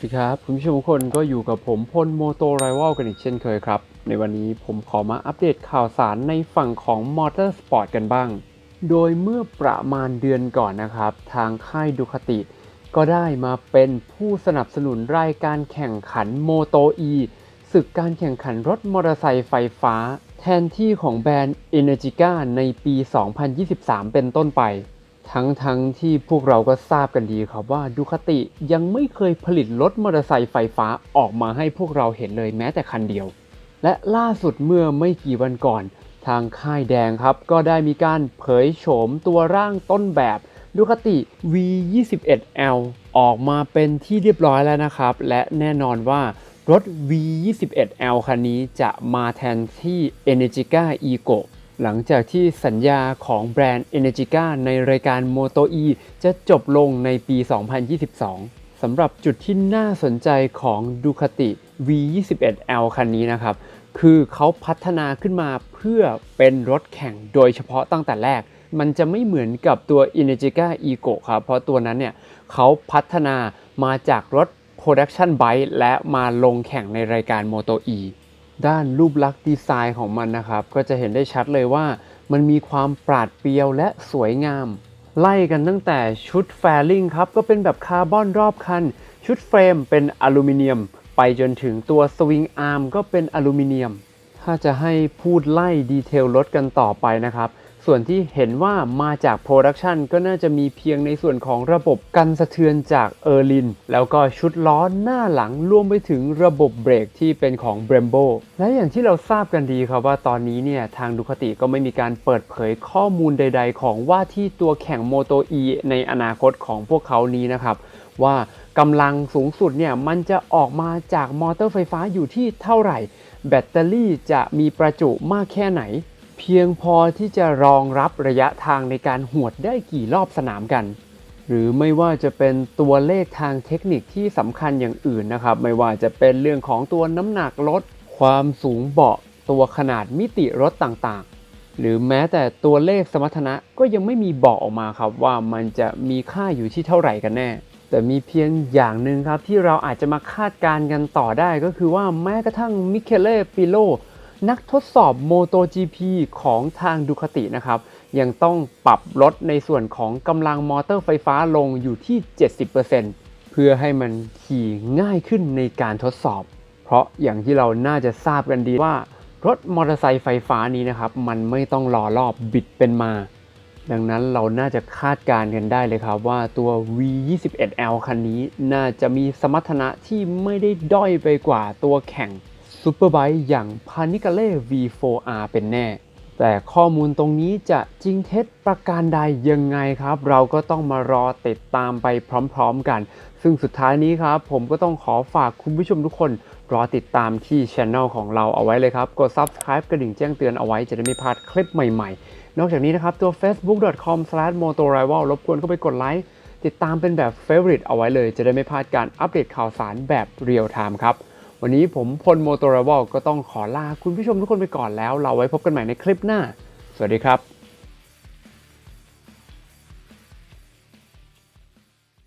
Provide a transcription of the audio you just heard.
สวัสดีครับคุณผู้ชมทุกคนก็อยู่กับผมพลโมโตไรว l กันอีกเช่นเคยครับ ในวันนี้ผมขอมาอัปเดตข่าวสารในฝั่งของมอเตอร์สปอร์ตกันบ้าง โดยเมื่อประมาณเดือนก่อนนะครับ ทางค่ายดูคาติ ก็ได้มาเป็นผู้สนับสนุนรายการแข่งขันโมโตอีศึกการแข่งขันรถมอเตอร์ไซค์ไฟฟ้า แทนที่ของแบรนด์ Energica ในปี 2023 เป็นต้นไป ทั้งทั้งที่พวกเราก็ทราบกันดีครับว่าดูคาติยังไม่เคยผลิตรถมอเตอร์ไซค์ไฟฟ้าออกมาให้พวกเราเห็นเลยแม้แต่คันเดียว และล่าสุดเมื่อไม่กี่วันก่อน ทางค่ายแดงครับ ก็ได้มีการเผยโฉมตัวร่างต้นแบบดูคาติ V21L ออกมาเป็นที่เรียบร้อยแล้วนะครับ และแน่นอนว่ารถ V21L คันนี้จะมาแทนที่ Energica Eco หลังจากที่สัญญาของแบรนด์ Energica ในรายการ Moto E จะจบลงในปี 2022 สำหรับจุดที่น่าสนใจของ Ducati V21L คันนี้นะครับ คือเขาพัฒนาขึ้นมาเพื่อเป็นรถแข่งโดยเฉพาะตั้งแต่แรก มันจะไม่เหมือนกับตัว Energica Eco ครับ เพราะตัวนั้นเนี่ยเขาพัฒนามาจากรถ Production Bike และมาลงแข่งในรายการ Moto E ด้านรูปลักษณ์ดีไซน์ของมันนะครับ ก็จะเห็นได้ชัดเลยว่า มันมีความปราดเปรียวและสวยงาม ไล่กันตั้งแต่ชุดแฟลิงครับก็เป็นแบบคาร์บอนรอบคัน ชุดเฟรมเป็นอลูมิเนียม ไปจนถึงตัวสวิงอาร์มก็เป็นอลูมิเนียม ถ้าจะให้พูดไล่ดีเทลรถกันต่อไปนะครับ ส่วนที่เห็นว่ามาจากโปรดักชันก็น่าจะมีเพียงในส่วนของระบบกันสะเทือนจากเออร์ลินแล้วก็ชุดล้อหน้าหลังรวมไปถึงระบบเบรกที่เป็นของ b r e m b o และอย่างที่เราทราบกันดีครับว่าตอนนี้เนี่ยทางดูคติก็ไม่มีการเปิดเผยข้อมูลใด ๆ ของว่าที่ตัวแข่ง Moto E ในอนาคตของพวกเขานี้นะครับว่ากำลังสูงสุดเนี่ยมันจะออกมาจากมอเตอร์ไฟฟ้าอยู่ที่เท่าไหร่ แบตเตอรี่จะมีประจุมากแค่ไหน เพียงพอที่จะรองรับระยะทางในการหวดได้กี่รอบสนามกัน หรือไม่ว่าจะเป็นตัวเลขทางเทคนิคที่สำคัญอย่างอื่นนะครับ ไม่ว่าจะเป็นเรื่องของตัวน้ำหนักรถ ความสูงเบาะ ตัวขนาดมิติรถต่างๆ หรือแม้แต่ตัวเลขสมรรถนะก็ยังไม่มีบอกออกมาครับว่ามันจะมีค่าอยู่ที่เท่าไหร่กันแน่แต่มีเพียงอย่างหนึ่งครับที่เราอาจจะมาคาดการณ์กันต่อได้ก็คือว่าแม้กระทั่งมิเคเล่ปิโล นักทดสอบ MotoGP ของทางดูคตินะครับ ยังต้องปรับลดในส่วนของกำลังมอเตอร์ไฟฟ้าลงอยู่ที่ 70%เพื่อให้มันขี่ง่ายขึ้นในการทดสอบ เพราะอย่างที่เราน่าจะทราบกันดีว่ารถมอเตอร์ไซค์ไฟฟ้านี้นะครับ มันไม่ต้องรอรอบบิดเป็นมา ดังนั้นเราน่าจะคาดการณ์กันได้เลยครับว่าตัว V21L คันนี้น่าจะมีสมรรถนะที่ไม่ได้ด้อยไปกว่าตัวแข่ง ซูเปอร์ไบค์อย่าง p a n i c a l e V4R เป็นแน่ แต่ข้อมูลตรงนี้จะจริงเท็จประการใดยังไงครับ เราก็ต้องมารอติดตามไปพร้อมๆกัน ซึ่งสุดท้ายนี้ครับ ผมก็ต้องขอฝากคุณผู้ชมทุกคนรอติดตามที่ช anel ของเราเอาไว้เลยครับ กด subscribe กระดิ่งแจ้งเตือนเอาไว้จะได้ไม่พลาดคลิปใหม่ๆ นอกจากนี้นะครับ ตัว facebook.com/motorival รบกวนเข้าไปกดไลค์ติดตามเป็นแบบ favorite เอาไว้เลย จะได้ไม่พลาดการอัปเดตข่าวสารแบบเรียลไทม์ครับ วันนี้ผมพลโมโตร r ว v ก็ต้องขอลาคุณผู้ชมทุกคนไปก่อนแล้ว เราไว้พบกันใหม่ในคลิปหน้า สวัสดีครับ